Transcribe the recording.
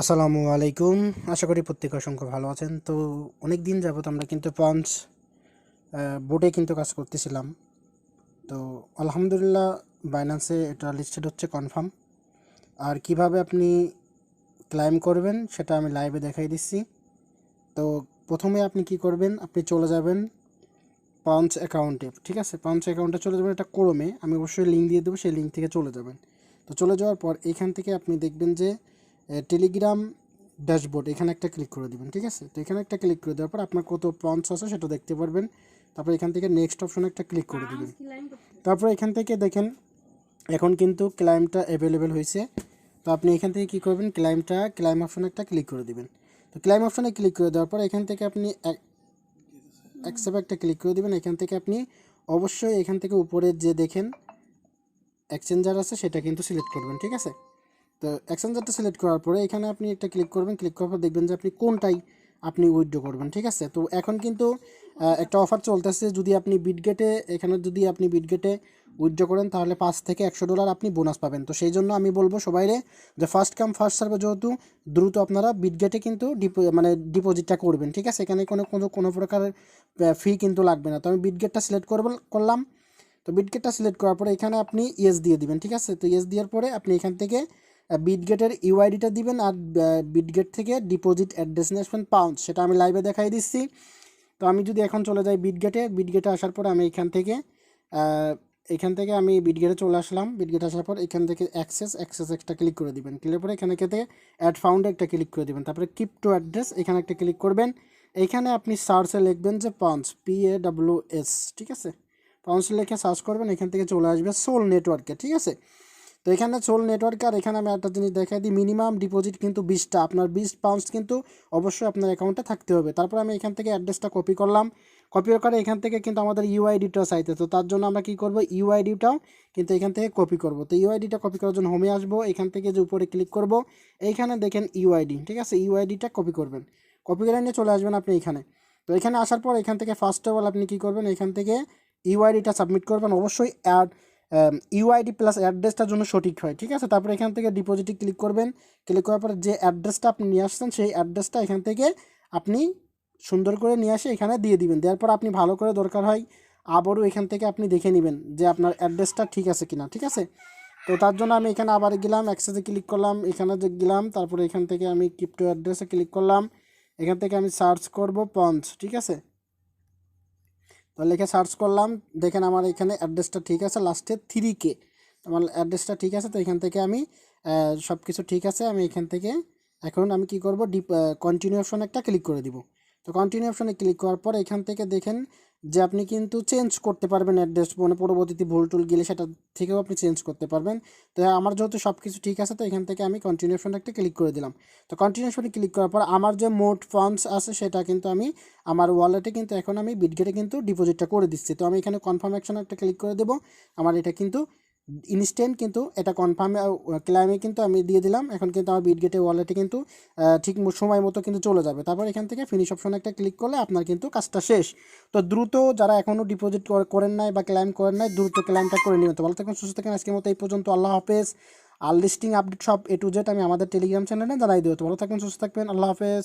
আসসালামু আলাইকুম। আশা করি প্রত্যেকে অসংখ্য ভালো আছেন। তো অনেক দিন যাবত আমরা কিন্তু পঞ্চ বোর্ডে কিন্তু কাজ করতেছিলাম। তো আলহামদুলিল্লাহ বাইন্যান্সে এটা লিস্টেড হচ্ছে কনফার্ম আর কীভাবে আপনি ক্লাইম করবেন সেটা আমি লাইভে দেখাই দিচ্ছি। তো প্রথমে আপনি কি করবেন, আপনি চলে যাবেন পাঞ্চ অ্যাকাউন্টে ঠিক আছে? পাঞ্চ অ্যাকাউন্টে চলে যাবেন এটা ক্রোমে আমি অবশ্যই লিঙ্ক দিয়ে দেবো, সেই লিঙ্ক থেকে চলে যাবেন। তো চলে যাওয়ার পর এখান থেকে আপনি দেখবেন যে টেলিগ্রাম ড্যাশবোর্ড এখানে একটা ক্লিক করে দিবেন ঠিক আছে? তো এখানে একটা ক্লিক করে দেওয়ার পর আপনার কত পঞ্চ আছে সেটা দেখতে পারবেন। তারপর এখান থেকে নেক্সট অপশনে একটা ক্লিক করে দিবেন। তারপর এখান থেকে দেখেন এখন কিন্তু ক্লাইমটা অ্যাভেলেবেল হয়েছে। তো আপনি এখান থেকে কী করবেন? ক্লাইমটা ক্লাইম অপশনে একটা ক্লিক করে দিবেন। তো ক্লাইম অপশনে ক্লিক করে দেওয়ার পর এখান থেকে আপনি অ্যাকসেপ্ট একটা ক্লিক করে দেবেন। এখান থেকে আপনি অবশ্যই এখান থেকে উপরে যে দেখেন এক্সচেঞ্জার আছে সেটা কিন্তু সিলেক্ট করবেন ঠিক আছে? তো এক্সচেঞ্জারটা সিলেক্ট করার পরে এখানে আপনি একটা ক্লিক করবেন ক্লিক করার পর দেখবেন যে আপনি কোনটাই আপনি উইথড্র করবেন, ঠিক আছে? তো এখন কিন্তু একটা অফার চলতেছে, যদি আপনি বিটগেটে এখানে যদি আপনি বিটগেটে উইথড্র করেন, তাহলে পাঁচ থেকে একশো ডলার আপনি বোনাস পাবেন। তো সেই জন্য আমি বলব সবাইরে যে ফার্স্ট কাম ফার্স্ট সার্ভে যেহেতু দ্রুত আপনারা বিটগেটে কিন্তু ডিপো মানে ডিপোজিটটা করবেন, ঠিক আছে? এখানে কোনো কোনো কোনো প্রকারের ফি কিন্তু লাগবে না। তো আমি বিটগেটটা সিলেক্ট করব, করলাম। তো বিটগেটটা সিলেক্ট করার পরে এখানে আপনি ইয়েস দিয়ে দিবেন, ঠিক আছে? তো ইয়েস দেওয়ার পরে আপনি এখান থেকে বিটগেটের ইউআইডিটা দিবেন আর বিটগেট থেকে ডিপোজিট অ্যাড্রেস নিয়ে আসবেন পাউন্ড সেটা আমি লাইভে দেখাই দিচ্ছি। তো আমি যদি এখন চলে যাই বিটগেটে বিটগেটে আসার পর আমি এখান থেকে এখান থেকে আমি বিটগেটে চলে আসলাম। বিটগেটে আসার পর এখান থেকে অ্যাক্সেস অ্যাক্সেস একটা ক্লিক করে দিবেন। ক্লিক করে এখানে থেকে অ্যাড ফাউন্ডে একটা ক্লিক করে দেবেন। তারপরে কিপ টু অ্যাড্রেস এখানে একটা ক্লিক করবেন। এইখানে আপনি সার্চে লিখবেন যে punch P A W S ঠিক আছে? পাউন্স লিখে সার্চ করবেন, এখান থেকে চলে আসবে সোল নেটওয়ার্কে ঠিক আছে? তো এখানে সোল নেটওয়ার্ক আর এখানে আমি একটা জিনিস দেখাই দিই। মিনিমাম ডিপোজিট কিন্তু বিশটা। আপনার বিশ পাউন্ডস কিন্তু অবশ্যই আপনার অ্যাকাউন্টে থাকতে হবে। তারপর আমি এখান থেকে অ্যাড্রেসটা কপি করলাম। কপি করে এখান থেকে কিন্তু আমাদের ইউআইডিটা চাইতে। তো তার জন্য আমরা কী করব? ইউআইডিটাও কিন্তু এখান থেকে কপি করব। তো ইউআইডিটা কপি করার জন্য হোমে আসব। এখান থেকে যে উপরে ক্লিক করব, এইখানে দেখেন ইউআইডি ঠিক আছে? ইউআইডিটা কপি করবেন। কপি করে নিয়ে চলে আসবেন আপনি এখানে। তো এখানে আসার পর এখান থেকে ফার্স্ট অফ অল আপনি কী করবেন? এখান থেকে ইউআইডিটা সাবমিট করবেন। অবশ্যই অ্যাড ইউআইডি প্লাস অ্যাড্রেসটার জন্য সঠিক হয়, ঠিক আছে? তারপরে এখান থেকে ডিপোজিটে ক্লিক করবেন। ক্লিক করার পরে যে অ্যাড্রেসটা আপনি নিয়ে আসছেন, সেই অ্যাড্রেসটা এখান থেকে আপনি সুন্দর করে নিয়ে আসে এখানে দিয়ে দিবেন। দেওয়ার পর আপনি ভালো করে দরকার হয় আবারও এখান থেকে আপনি দেখে নেবেন যে আপনার অ্যাড্রেসটা ঠিক আছে কিনা, ঠিক আছে? তো তার জন্য আমি এখানে আবার গেলাম অ্যাক্সেসে ক্লিক করলাম, এখানে যে গেলাম, তারপরে এখান থেকে আমি ক্রিপ্টো অ্যাড্রেসে ক্লিক করলাম। এখান থেকে আমি সার্চ করব পঞ্চ ঠিক আছে? তো লিখে সার্চ করলাম, দেখেন আমার এখানে অ্যাড্রেসটা ঠিক আছে লাস্টে থ্রি কে আমার অ্যাড্রেসটা ঠিক আছে, তো এখান থেকে আমি সব কিছু ঠিক আছে, আমি এখান থেকে এখন আমি কি করব ডিপ কন্টিনিউ অপশন একটা ক্লিক করে দিব। তো কন্টিনিউ অপশনে ক্লিক করার পর এখান থেকে দেখেন যে আপনি কিন্তু চেঞ্জ করতে পারবেন অ্যাড্রেস মানে পরবর্তীতে ভুল টুল গেলে সেটা থেকেও আপনি চেঞ্জ করতে পারবেন। তো আমার যেহেতু সব কিছু ঠিক আছে, তো এখান থেকে আমি কন্টিনিউশন একটা ক্লিক করে দিলাম। তো কন্টিনিউশনে ক্লিক করার পর আমার যে মোট ফান্ডস আছে সেটা কিন্তু আমি আমার ওয়ালেটে কিন্তু এখন আমি বিটগেটে কিন্তু ডিপোজিটটা করে দিচ্ছি। তো আমি এখানে কনফার্ম অ্যাকশন একটা ক্লিক করে দেবো। আমার এটা কিন্তু ইনস্ট্যান্ট কিন্তু এটা কনফার্মে ক্লাইমে কিন্তু আমি দিয়ে দিলাম। এখন কিন্তু আমার বিটগেটে ওয়ালেটে কিন্তু ঠিক সময় মতো কিন্তু চলে যাবে। তারপর এখান থেকে ফিনিশ অপশনে একটা ক্লিক করলে আপনার কিন্তু কাজটা শেষ। তো দ্রুত যারা এখনও ডিপোজিট করেন নাই বা ক্লাইম করেন নাই, দ্রুত ক্লাইমটা করে নেবেন। তো ভালো থাকুন, সুস্থ থাকেন, আজকের মতো এই পর্যন্ত। আল্লাহ হাফেজ। আর লিস্টিং আপডেট সব এ টু জেড আমি আমাদের টেলিগ্রাম চ্যানেলে জানাই দেবো। তো ভালো থাকবেন সুস্থ থাকবেন। আল্লাহ হাফেজ।